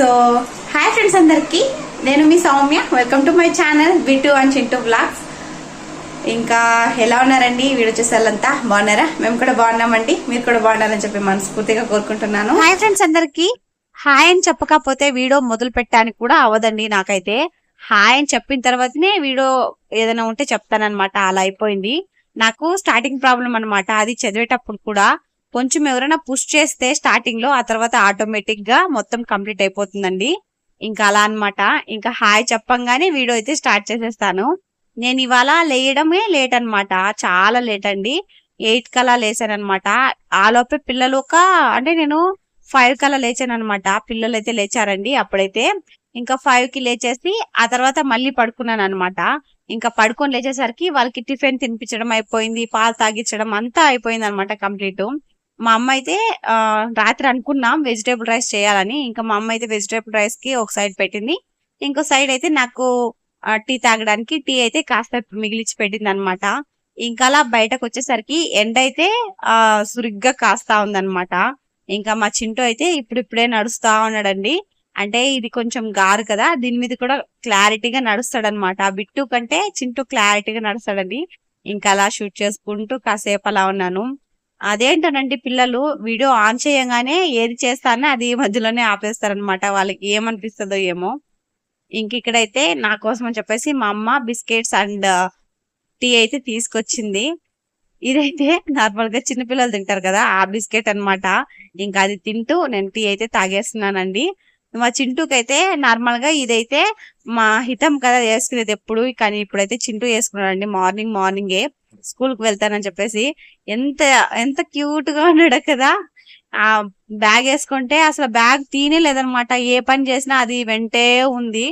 So hi friends అందరికి. నేను మీ Soumya. Welcome to my channel Bittu and Chintu blogs ఇంకా ఎలా ఉన్నారండి వీడియో చూసేళ్ళంతా బాగున్నారా? మేము కూడా బాగున్నామండి. మీరు కూడా బాగున్నారని చెప్పి మనస్ఫూర్తిగా కోరుకుంటున్నాను. హాయ్ ఫ్రెండ్స్ అందరికీ. హాయ్ అని చెప్పకపోతే వీడియో మొదలు పెట్టడానికి కూడా అవదండి నాకైతే. హాయ్ అని చెప్పిన తర్వాతనే వీడియో ఏదైనా ఉంటే చెప్తానమాట అలా అయిపోయింది. నాకు స్టార్టింగ్ ప్రాబ్లం అనమాట అది చదివేటప్పుడు కూడా కొంచెం ఎవరైనా పుష్ చేస్తే స్టార్టింగ్లో ఆ తర్వాత ఆటోమేటిక్గా మొత్తం కంప్లీట్ అయిపోతుందండి. ఇంకా అలా అన్నమాట. ఇంకా హాయ్ చెప్పంగానే వీడియో అయితే స్టార్ట్ చేసేస్తాను. నేను ఇవాళ లేయడమే లేట్ అనమాట చాలా లేట్ అండి. ఎయిట్ కలా లేసాను అనమాట ఆ లోపే పిల్లలు ఒక అంటే నేను ఫైవ్ కలా లేచాను అనమాట పిల్లలు అయితే లేచారండి అప్పుడైతే. ఇంకా ఫైవ్కి లేచేసి ఆ తర్వాత మళ్ళీ పడుకున్నాను అనమాట ఇంకా పడుకొని లేచేసరికి వాళ్ళకి టిఫిన్ తినిపించడం అయిపోయింది. పాలు తాగించడం అంతా అయిపోయింది అనమాట కంప్లీట్. మా అమ్మ అయితే రాత్రి అనుకున్నాం వెజిటేబుల్ రైస్ చేయాలని. ఇంకా మా అమ్మ అయితే వెజిటేబుల్ రైస్కి ఒక సైడ్ పెట్టింది. ఇంకో సైడ్ అయితే నాకు టీ తాగడానికి టీ అయితే కాస్త మిగిలిచి పెట్టింది అనమాట ఇంకా అలా బయటకు వచ్చేసరికి ఎండ అయితే ఆ సురిగ్గా కాస్తా ఉందన్నమాట ఇంకా మా చింటూ అయితే ఇప్పుడిప్పుడే నడుస్తా ఉన్నాడండి. అంటే ఇది కొంచెం గారు కదా దీని మీద కూడా క్లారిటీగా నడుస్తాడనమాట. బిట్టు కంటే చింటూ క్లారిటీగా నడుస్తాడండి. ఇంకా అలా షూట్ చేసుకుంటూ కాసేపు అలా ఉన్నాను. అదేంటనండి పిల్లలు వీడియో ఆన్ చేయగానే ఏది చేస్తానో అది మధ్యలోనే ఆపేస్తారనమాట వాళ్ళకి ఏమనిపిస్తుందో ఏమో. ఇంక ఇక్కడైతే నా కోసం అని చెప్పేసి మా అమ్మ బిస్కెట్స్ అండ్ టీ అయితే తీసుకొచ్చింది. ఇదైతే నార్మల్గా చిన్నపిల్లలు తింటారు కదా ఆ బిస్కెట్ అనమాట ఇంకా అది తింటూ నేను టీ అయితే తాగేస్తున్నానండి. మా చింటూకి అయితే నార్మల్గా ఇదైతే మా హితం కదా వేసుకునేది ఎప్పుడు కానీ ఇప్పుడైతే చింటూ వేసుకున్నాడండి మార్నింగ్ మార్నింగే. స్కూల్కి వెళ్తానని చెప్పేసి ఎంత ఎంత క్యూట్గా ఉన్నాడు కదా. ఆ బ్యాగ్ వేసుకుంటే అసలు బ్యాగ్ తీనే లేదనమాట ఏ పని చేసినా అది వెంటే ఉంది.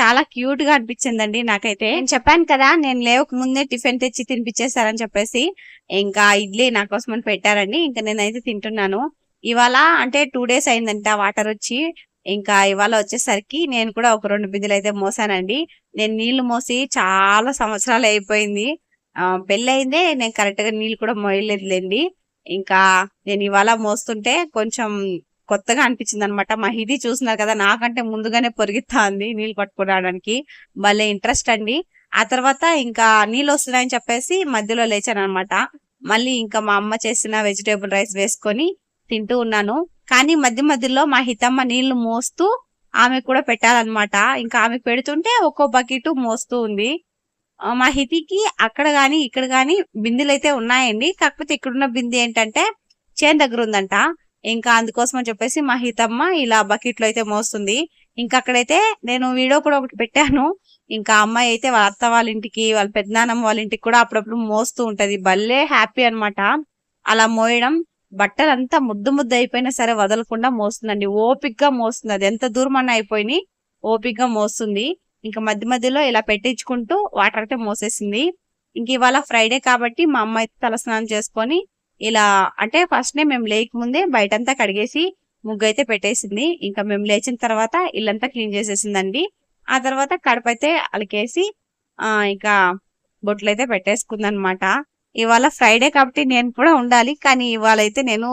చాలా క్యూట్గా అనిపించిందండి నాకైతే. నేను చెప్పాను కదా నేను లేవక ముందే టిఫిన్ తెచ్చి తినిపించేస్తారని చెప్పేసి ఇంకా ఇడ్లీ నా కోసం అని పెట్టారండి. ఇంకా నేనైతే తింటున్నాను. ఇవాళ అంటే టూ డేస్ అయిందంట వాటర్ వచ్చి. ఇంకా ఇవాళ వచ్చేసరికి నేను కూడా ఒక రెండు బిందులు అయితే మోసానండి. నేను నీళ్ళు మోసి చాలా సంవత్సరాలు అయిపోయింది. పెళ్ళైందే నేను కరెక్ట్గా నీళ్ళు కూడా మోయలేదులేండి. ఇంకా నేను ఇవాళ మోస్తుంటే కొంచెం కొత్తగా అనిపించింది అనమాట మా హిది చూసినారు కదా నాకంటే ముందుగానే పొరిగిస్తాంది నీళ్ళు పట్టుకోవడానికి భలే ఇంట్రెస్ట్ అండి. ఆ తర్వాత ఇంకా నీళ్ళు వస్తున్నాయని చెప్పేసి మధ్యలో లేచాను అనమాట మళ్ళీ ఇంకా మా అమ్మ చేసిన వెజిటేబుల్ రైస్ వేసుకొని తింటూ ఉన్నాను. కానీ మధ్య మధ్యలో మా హితమ్మ నీళ్ళు మోస్తూ ఆమె కూడా పెట్టాలన్నమాట ఇంకా ఆమె పెడుతుంటే ఒక్కో బకెట్ మోస్తూ ఉంది. మా హితికి అక్కడ గాని ఇక్కడ గాని బిందెలు అయితే ఉన్నాయండి. కాకపోతే ఇక్కడున్న బిందె ఏంటంటే చేన్ దగ్గర ఉందంట. ఇంకా అందుకోసం అని చెప్పేసి మా హితమ్మ ఇలా బకెట్లో అయితే మోస్తుంది. ఇంకా అక్కడైతే నేను వీడియో కూడా ఒకటి పెట్టాను. ఇంకా అమ్మాయి అయితే వాళ్ళ అత్త వాళ్ళ ఇంటికి వాళ్ళ పెద్దనాన్నమ్మ వాళ్ళ ఇంటికి కూడా అప్పుడప్పుడు మోస్తూ ఉంటది. భలే హ్యాపీ అన్నమాట. అలా మోయడం బట్టలు అంతా ముద్దు ముద్దు అయిపోయినా సరే వదలకుండా మోస్తుందండి. ఓపిక్గా మోస్తుంది. అది ఎంత దూరం అన్న అయిపోయినాయి ఓపిక్గా మోస్తుంది. ఇంకా మధ్య మధ్యలో ఇలా పెట్టించుకుంటూ వాటర్ అయితే మోసేసింది. ఇంక ఇవాళ ఫ్రైడే కాబట్టి మా అమ్మ అయితే తలస్నానం చేసుకొని ఇలా అంటే ఫస్ట్ నే మేము లేక ముందే బయటంతా కడిగేసి ముగ్గు అయితే పెట్టేసింది. ఇంకా మేము లేచిన తర్వాత ఇల్లంతా క్లీన్ చేసేసిందండి. ఆ తర్వాత కడప అయితే అలికేసి ఆ ఇంకా బొట్లు అయితే పెట్టేసుకుంది అనమాట ఇవాళ ఫ్రైడే కాబట్టి నేను కూడా ఉండాలి. కానీ ఇవాళ అయితే నేను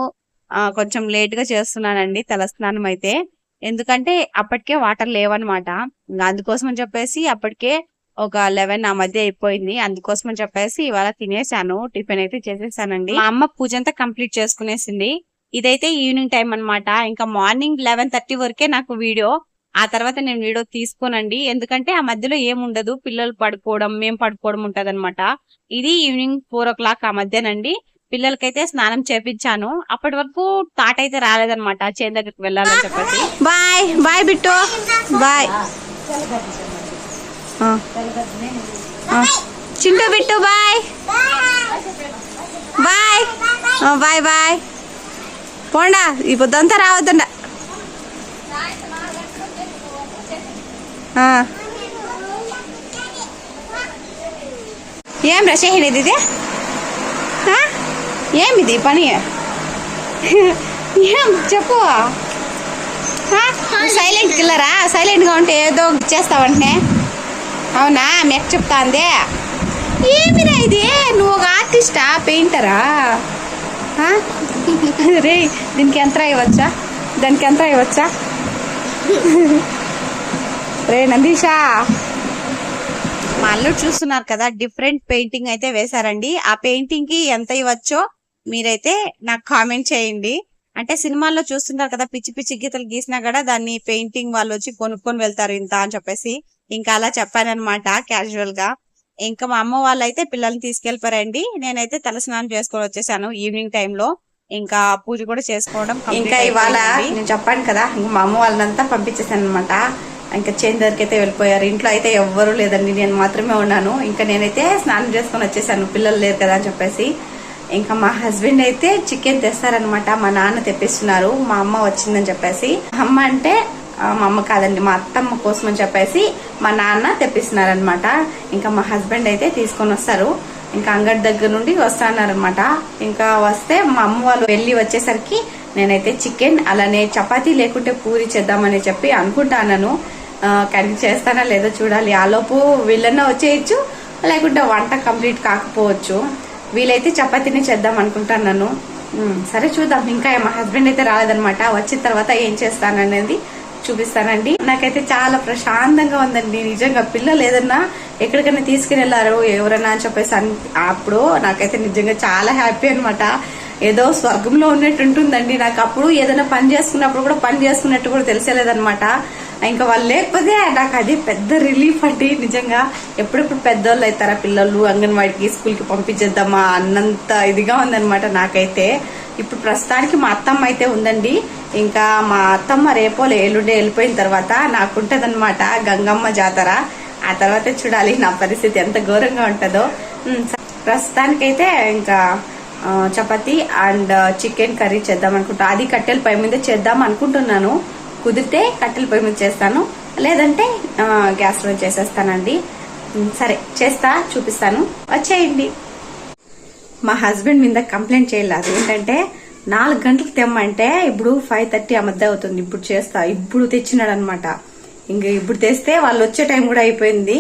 కొంచెం లేట్గా చేస్తున్నానండి తలస్నానం అయితే. ఎందుకంటే అప్పటికే వాటర్ లేవన్నమాట. ఇంకా అందుకోసం అని చెప్పేసి అప్పటికే ఒక లెవెన్ ఆ మధ్య అయిపోయింది. అందుకోసం అని చెప్పేసి ఇవాళ తినేసాను. టిఫిన్ అయితే చేసేసానండి. మా అమ్మ పూజ అంతా కంప్లీట్ చేసుకునేసింది. ఇదైతే ఈవినింగ్ టైం అన్నమాట. ఇంకా మార్నింగ్ లెవెన్ థర్టీ వరకే నాకు వీడియో. ఆ తర్వాత నేను వీడియో తీసుకోనండి. ఎందుకంటే ఆ మధ్యలో ఏముండదు పిల్లలు పడుకోవడం మేము పడుకోవడం ఉంటది ఇది ఈవినింగ్ ఫోర్ ఓ క్లాక్ ఆ మధ్యనండి. పిల్లలకైతే స్నానం చేపించాను. అప్పటి వరకు తాట అయితే రాలేదనమాట చేను దగ్గరికి వెళ్ళాలని చెప్పేసి. Bye bye Bittu. Bye. Chintu Bittu bye. Bye. Bye bye. పోండా ఈ పొద్దంతా రావద్దండ ఏం రసేహినిది ఇది? ఏమిది పని? ఏం చెప్పు. సైలెంట్ కిల్లరా సైలెంట్గా ఉంటే ఏదో చేస్తావంటే? అవునా? మెక్ చెప్తా అందే ఏమిరా ఇది? నువ్వు ఒక ఆర్టిస్టా పెయింటరా రే దీనికి ఎంత ఇవ్వచ్చా? దానికి ఎంత ఇవ్వచ్చా? రే నందీషా. మా అల్లుడు చూస్తున్నారు కదా డిఫరెంట్ పెయింటింగ్ అయితే వేశారండి. ఆ పెయింటింగ్కి ఎంత ఇవ్వచ్చో మీరైతే నాకు కామెంట్ చేయండి. అంటే సినిమాల్లో చూస్తుంటారు కదా పిచ్చి పిచ్చి గీతలు గీసినా కూడా దాన్ని పెయింటింగ్ వాళ్ళు వచ్చి కొనుక్కొని వెళ్తారు ఇంత అని చెప్పేసి. ఇంకా అలా చెప్పానన్నమాట క్యాజువల్గా ఇంకా మా అమ్మ వాళ్ళు అయితే పిల్లల్ని తీసుకెళ్ళిపోయారండి నేనైతే తలస్నానం చేసుకొని వచ్చేసాను ఈవినింగ్ టైంలో. ఇంకా పూజ కూడా చేసుకోవడం ఇంకా ఇవాళ. నేను చెప్పాను కదా ఇంక మా అమ్మ వాళ్ళనంతా పంపించేసాను అనమాట ఇంకా దగ్గరికి అయితే వెళ్ళిపోయారు. ఇంట్లో అయితే ఎవ్వరూ లేదండి. నేను మాత్రమే ఉన్నాను. ఇంకా నేనైతే స్నానం చేసుకొని వచ్చేసాను. పిల్లలు లేరు కదా అని చెప్పేసి. ఇంకా మా హస్బెండ్ అయితే చికెన్ తెస్తారనమాట మా నాన్న తెప్పిస్తున్నారు. మా అమ్మ వచ్చిందని చెప్పేసి. అమ్మ అంటే మా అమ్మ కాదండి మా అత్తమ్మ కోసం అని చెప్పేసి మా నాన్న తెప్పిస్తున్నారనమాట ఇంకా మా హస్బెండ్ అయితే తీసుకొని వస్తారు. ఇంకా అంగడి దగ్గర నుండి వస్తానన్నమాట ఇంకా వస్తే మా అమ్మ వాళ్ళు వెళ్ళి వచ్చేసరికి నేనైతే చికెన్ అలానే చపాతీ లేకుంటే పూరి చేద్దామని చెప్పి అనుకుంటాను కానీ చేస్తానా లేదో చూడాలి. ఆలోపు వీళ్ళన్నా వచ్చేయచ్చు లేకుంటే వంట కంప్లీట్ కాకపోవచ్చు. వీలైతే చపాతీనే చేద్దాం అనుకుంటున్నాను సరే చూద్దాం. ఇంకా మా హస్బెండ్ అయితే రాలేదనమాట వచ్చిన తర్వాత ఏం చేస్తాననేది చూపిస్తానండి. నాకైతే చాలా ప్రశాంతంగా ఉందండి. నిజంగా పిల్లలు ఏదన్నా ఎక్కడికైనా తీసుకుని వెళ్ళారు అని చెప్పేసి అప్పుడు నాకైతే నిజంగా చాలా హ్యాపీ అనమాట ఏదో స్వర్గంలో ఉన్నట్టు ఉంటుందండి. నాకు అప్పుడు ఏదైనా పని చేసుకున్నప్పుడు కూడా పని చేసుకున్నట్టు కూడా తెలిసేలేదనమాట ఇంకా వాళ్ళు లేకపోతే నాకు అది పెద్ద రిలీఫ్ అండి నిజంగా ఎప్పుడెప్పుడు పెద్దోళ్ళు అవుతారా పిల్లలు అంగన్వాడికి స్కూల్కి పంపించేద్దామా అన్నంత ఇదిగా ఉందనమాట నాకైతే. ఇప్పుడు ప్రస్తుతానికి మా అత్తమ్మ అయితే ఉందండి. ఇంకా మా అత్తమ్మ రేపో ఎల్లుండే వెళ్ళిపోయిన తర్వాత నాకుంటదనమాట గంగమ్మ జాతర. ఆ తర్వాత చూడాలి నా పరిస్థితి ఎంత ఘోరంగా ఉంటుందో. ప్రస్తుతానికైతే ఇంకా చపాతి అండ్ చికెన్ కర్రీ చేద్దాం అనుకుంటా అది కట్టెల పై మీద చేద్దాం అనుకుంటున్నాను కుదిరితే కట్టెల పొయ్యి మీద చేస్తాను. లేదంటే గ్యాస్లో చేసేస్తానండి. సరే చేస్తా చూపిస్తాను. వచ్చేయండి. మా హస్బెండ్ మీద కంప్లైంట్ చేయలేదు ఏంటంటే నాలుగు గంటలకు తెమ్మంటే ఇప్పుడు ఫైవ్ థర్టీ ఆ మధ్య అవుతుంది. ఇప్పుడు చేస్తా. ఇప్పుడు తెచ్చినాడు అనమాట ఇంక ఇప్పుడు తెస్తే వాళ్ళు వచ్చే టైం కూడా అయిపోయింది.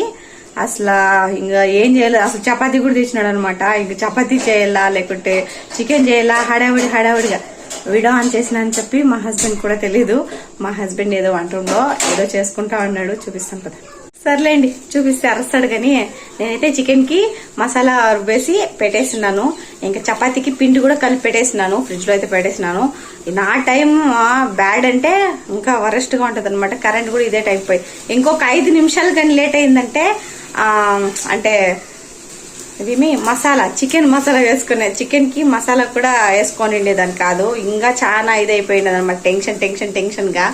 అసలు ఇంకా ఏం చేయలేదు అసలు చపాతీ కూడా తెచ్చినాడు అనమాట ఇంక చపాతీ చేయాలా? లేకుంటే చికెన్ చేయాలా? హడావిడి హడావిడిగా. వీడియో ఆన్ చేసిన అని చెప్పి మా హస్బెండ్ కూడా తెలీదు. మా హస్బెండ్ ఏదో అంటుండో ఏదో చేసుకుంటా ఉన్నాడు చూపిస్తాను కదా సర్లేండి చూపిస్తే అరస్తాడు కానీ నేనైతే చికెన్కి మసాలా రుబ్బేసి పెట్టేసినాను ఇంకా చపాతీకి పిండి కూడా కలిపి పెట్టేసినాను ఫ్రిడ్జ్లో అయితే పెట్టేసినాను నా టైం బ్యాడ్ అంటే ఇంకా వరెస్ట్గా గా ఉంటది అనమాట కరెంట్ కూడా ఇదే టైం పోయి ఇంకొక ఐదు నిమిషాలు కానీ లేట్ అయిందంటే ఆ, అంటే ఇదేమి మసాలా చికెన్ మసాలా వేసుకునే చికెన్కి మసాలా కూడా వేసుకొని ఉండేదాన్ని కాదు. ఇంకా చాలా ఇదైపోయినది అనమాట టెన్షన్ టెన్షన్ టెన్షన్గా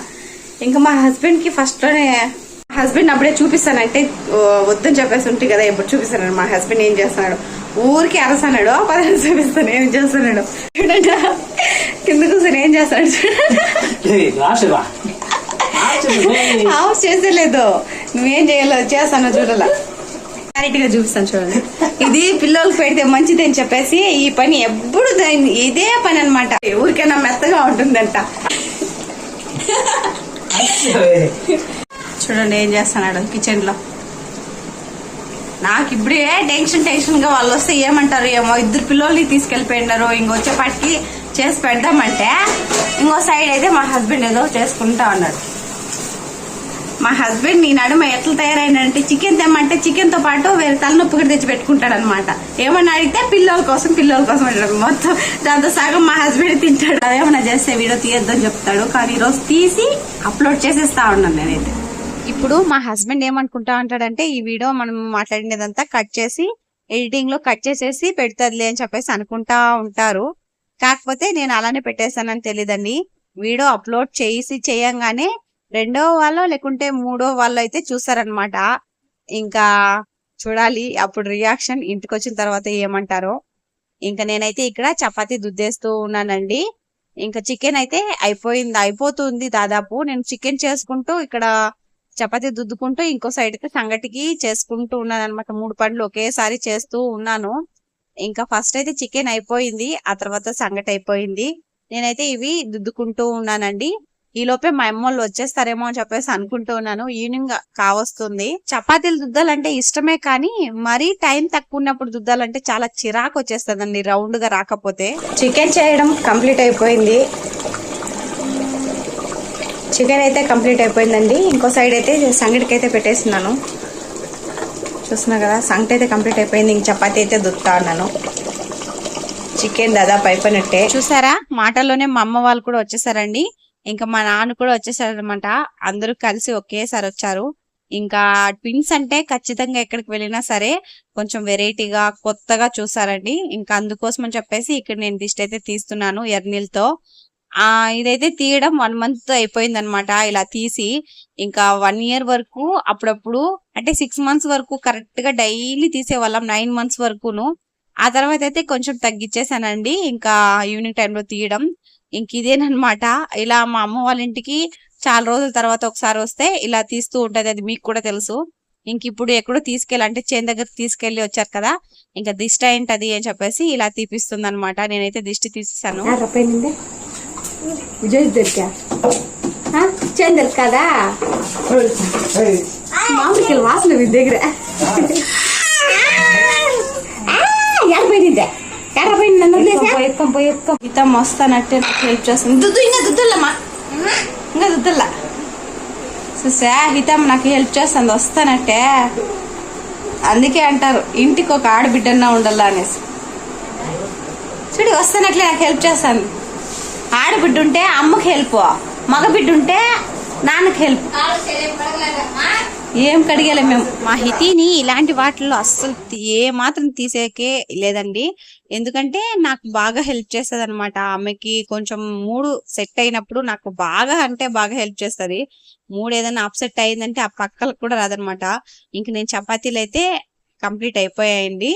ఇంకా మా హస్బెండ్కి ఫస్ట్లోనే హస్బెండ్ అప్పుడే చూపిస్తానంటే వద్దని చెప్పేసి ఉంటుంది కదా ఎప్పుడు చూపిస్తాను మా హస్బెండ్ ఏం చేస్తున్నాడు? ఊరికి అరసన్నాడు పదహారు చూపిస్తాను. ఏం చేస్తున్నాడు? చూడండి. కింద కూర్చొని ఏం చేస్తాడు హౌస్ చేసేలేదు. నువ్వేం చేయలేదు? చేస్తాను చూడాల? క్లారిటీగా చూపిస్తాను చూడండి. ఇది పిల్లలకు పెడితే మంచిది అని చెప్పేసి ఈ పని ఎప్పుడు ఇదే పని అనమాట ఊరికైనా మెత్తగా ఉంటుందంట. చూడండి ఏం చేస్తున్నాడు కిచెన్లో నాకు ఇప్పుడే టెన్షన్ టెన్షన్గా వాళ్ళు వస్తే ఏమంటారు ఏమో? ఇద్దరు పిల్లల్ని తీసుకెళ్ళిపోయినారు ఇంకొచ్చేపాటికి చేసి పెడదామంటే ఇంకో సైడ్ అయితే మా హస్బెండ్ ఏదో చేసుకుంటా ఉన్నాడు. మా హస్బెండ్ నీ నడుమ ఎట్లా తయారైనంటే చికెన్ తెమ్మంటే చికెన్తో పాటు వేరే తలనొప్పి కూడా తెచ్చి పెట్టుకుంటాడు అనమాట ఏమన్నా అడిగితే పిల్లల కోసం పిల్లల కోసం అంటాడు మొత్తం దాంతో సగం మా హస్బెండ్ తింటాడు. అదేమన్నా చేస్తే వీడియో తీయొద్దని చెప్తాడు. కానీ ఈరోజు తీసి అప్లోడ్ చేసేస్తా ఉన్నాను నేనైతే. ఇప్పుడు మా హస్బెండ్ ఏమనుకుంటా ఉంటాడంటే ఈ వీడియో మనం మాట్లాడినదంతా కట్ చేసి ఎడిటింగ్లో కట్ చేసేసి పెడుతుంది అని చెప్పేసి అనుకుంటా ఉంటారు. కాకపోతే నేను అలానే పెట్టేశానని తెలియదండి వీడియో అప్లోడ్ చేసి చేయంగానే రెండో వాళ్ళో లేకుంటే మూడో వాళ్ళు అయితే చూసారనమాట ఇంకా చూడాలి అప్పుడు రియాక్షన్ ఇంటికి వచ్చిన తర్వాత ఏమంటారో. ఇంకా నేనైతే ఇక్కడ చపాతీ దుద్దేస్తూ ఉన్నానండి. ఇంకా చికెన్ అయితే అయిపోయింది అయిపోతుంది దాదాపు. నేను చికెన్ చేసుకుంటూ ఇక్కడ చపాతీ దుద్దుకుంటూ ఇంకో సైడ్కి సంగటికి చేసుకుంటూ ఉన్నాను అనమాట మూడు పండ్లు ఒకేసారి చేస్తూ ఉన్నాను. ఇంకా ఫస్ట్ అయితే చికెన్ అయిపోయింది ఆ తర్వాత సంగటి అయిపోయింది. నేనైతే ఇవి దుద్దుకుంటూ ఉన్నానండి. ఈ లోపే మా అమ్మోళ్ళు వచ్చేస్తారేమో అని చెప్పేసి అనుకుంటూ ఉన్నాను. ఈవినింగ్ కావస్తుంది. చపాతీలు దుద్దాలంటే ఇష్టమే కానీ మరీ టైం తక్కువ ఉన్నప్పుడు దుద్దాలంటే చాలా చిరాకు వచ్చేస్తుందండి రౌండ్గా రాకపోతే. చికెన్ చేయడం కంప్లీట్ అయిపోయింది. చికెన్ అయితే కంప్లీట్ అయిపోయిందండి. ఇంకో సైడ్ అయితే సంగటికి అయితే పెట్టేస్తున్నాను. చూస్తున్నా కదా సంగటి అయితే కంప్లీట్ అయిపోయింది. ఇంక చపాతీ అయితే దుత్తా ఉన్నాను. చికెన్ దాదాపు అయిపోయినట్టే. చూసారా? మాటల్లోనే మా అమ్మ వాళ్ళు కూడా వచ్చేసారండి. ఇంకా మా నాన్న కూడా వచ్చేసారనమాట అందరూ కలిసి ఒకేసారి వచ్చారు. ఇంకా ట్విన్స్ అంటే ఖచ్చితంగా ఎక్కడికి వెళ్ళినా సరే కొంచెం వెరైటీగా కొత్తగా చూసారండి. ఇంకా అందుకోసం అని చెప్పేసి ఇక్కడ నేను దిష్టి అయితే తీస్తున్నాను ఎర్నీల్తో. ఆ ఇదైతే తీయడం వన్ మంత్ అయిపోయింది అనమాట ఇలా తీసి. ఇంకా వన్ ఇయర్ వరకు అప్పుడప్పుడు అంటే సిక్స్ మంత్స్ వరకు కరెక్ట్గా డైలీ తీసేవాళ్ళం నైన్ మంత్స్ వరకును. ఆ తర్వాత అయితే కొంచెం తగ్గించేసానండి ఇంకా ఈవినింగ్ టైంలో తీయడం. ఇంక ఇదేనమాట ఇలా మా అమ్మ వాళ్ళ ఇంటికి చాలా రోజుల తర్వాత ఒకసారి వస్తే ఇలా తీస్తూ ఉంటది. అది మీకు కూడా తెలుసు. ఇంక ఇప్పుడు ఎక్కడో తీసుకెళ్ళి అంటే చేను దగ్గర తీసుకెళ్ళి వచ్చారు కదా ఇంకా దిష్టి ఏంటది అని చెప్పేసి ఇలా తీపిస్తుంది అనమాట నేనైతే దిష్టి తీసేసాను. రప్పైంది విజయ్ దొరికా? చేను దొరకదా? మామిడికాయలు వాసన మీ దగ్గర. ఎర్రపోయింది ఎర్రపోయింది నన్ను వదిలేసా పోయి. ఎక్కం ఇంత మస్తానట్టే నాకు హెల్ప్ చేస్తుంది. దుద్దు ఇంకా దుద్దుల్లమ్మా. ఇంకా దుద్దల్లా. చూసా హితం నాకు హెల్ప్ చేస్తుంది వస్తానట్టే. అందుకే అంటారు ఇంటికి ఒక ఆడబిడ్డన్నా ఉండాలా అనేసి. చూడు వస్తానట్లే నాకు హెల్ప్ చేస్తాను ఆడబిడ్డ ఉంటే అమ్మకి హెల్ప్ మగ ఉంటే నాన్నకి హెల్ప్ ఏం కడిగాలి మేము. మా హితిని ఇలాంటి వాటిల్లో అస్సలు ఏ మాత్రం తీసేకే లేదండి. ఎందుకంటే నాకు బాగా హెల్ప్ చేస్తుంది అనమాట ఆమెకి కొంచెం మూడు సెట్ అయినప్పుడు నాకు బాగా అంటే బాగా హెల్ప్ చేస్తుంది. మూడు ఏదైనా అప్సెట్ అయిందంటే ఆ పక్కలకు కూడా రాదనమాట ఇంక నేను చపాతీలు అయితే కంప్లీట్ అయిపోయాయండి.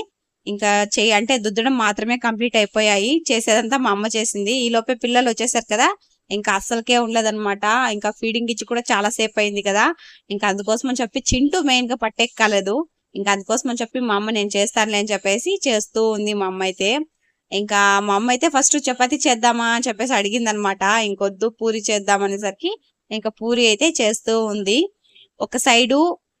ఇంకా చెయ్యి అంటే దుద్దడం మాత్రమే కంప్లీట్ అయిపోయాయి. చేసేదంతా మా అమ్మ చేసింది. ఈ లోపే పిల్లలు వచ్చేసారు కదా ఇంకా అస్సలకే ఉండదన్నమాట ఇంకా ఫీడింగ్ ఇచ్చి కూడా చాలా సేపు అయింది కదా. ఇంకా అందుకోసం అని చెప్పి చింటూ మెయిన్గా పట్టెక్కలేదు. ఇంకా అందుకోసం అని చెప్పి మా అమ్మ నేను చేస్తానులే అని చెప్పేసి చేస్తూ ఉంది మా అమ్మ అయితే. ఇంకా మా అమ్మ అయితే ఫస్ట్ చపాతి చేద్దామా అని చెప్పేసి అడిగింది అనమాట ఇంకొద్దు పూరి చేద్దాం అనేసరికి ఇంకా పూరి అయితే చేస్తూ ఉంది. ఒక సైడు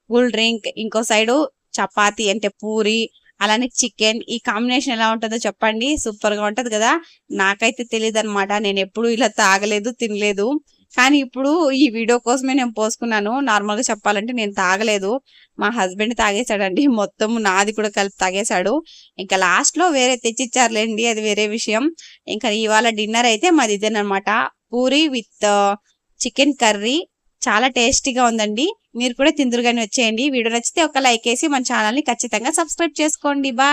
కూల్ డ్రింక్ ఇంకో సైడు చపాతి అంటే పూరి అలానే చికెన్ ఈ కాంబినేషన్ ఎలా ఉంటుందో చెప్పండి. సూపర్గా ఉంటది కదా. నాకైతే తెలియదు అనమాట నేను ఎప్పుడు ఇలా తాగలేదు తినలేదు. కానీ ఇప్పుడు ఈ వీడియో కోసమే నేను పోసుకున్నాను. నార్మల్గా చెప్పాలంటే నేను తాగలేదు. మా హస్బెండ్ తాగేశాడండి. మొత్తం నాది కూడా కలిపి తాగేశాడు. ఇంకా లాస్ట్లో వేరే తెచ్చిచ్చారులేండి. అది వేరే విషయం. ఇంకా ఇవాళ డిన్నర్ అయితే మాది ఇదేనమాట పూరి విత్ చికెన్ కర్రీ. చాలా టేస్టీగా ఉందండి. మీరు కూడా తిందురుగానే వచ్చేయండి. వీడియో నచ్చితే ఒక లైక్ వేసి మన ఛానల్ని ఖచ్చితంగా సబ్స్క్రైబ్ చేసుకోండి. బాయ్.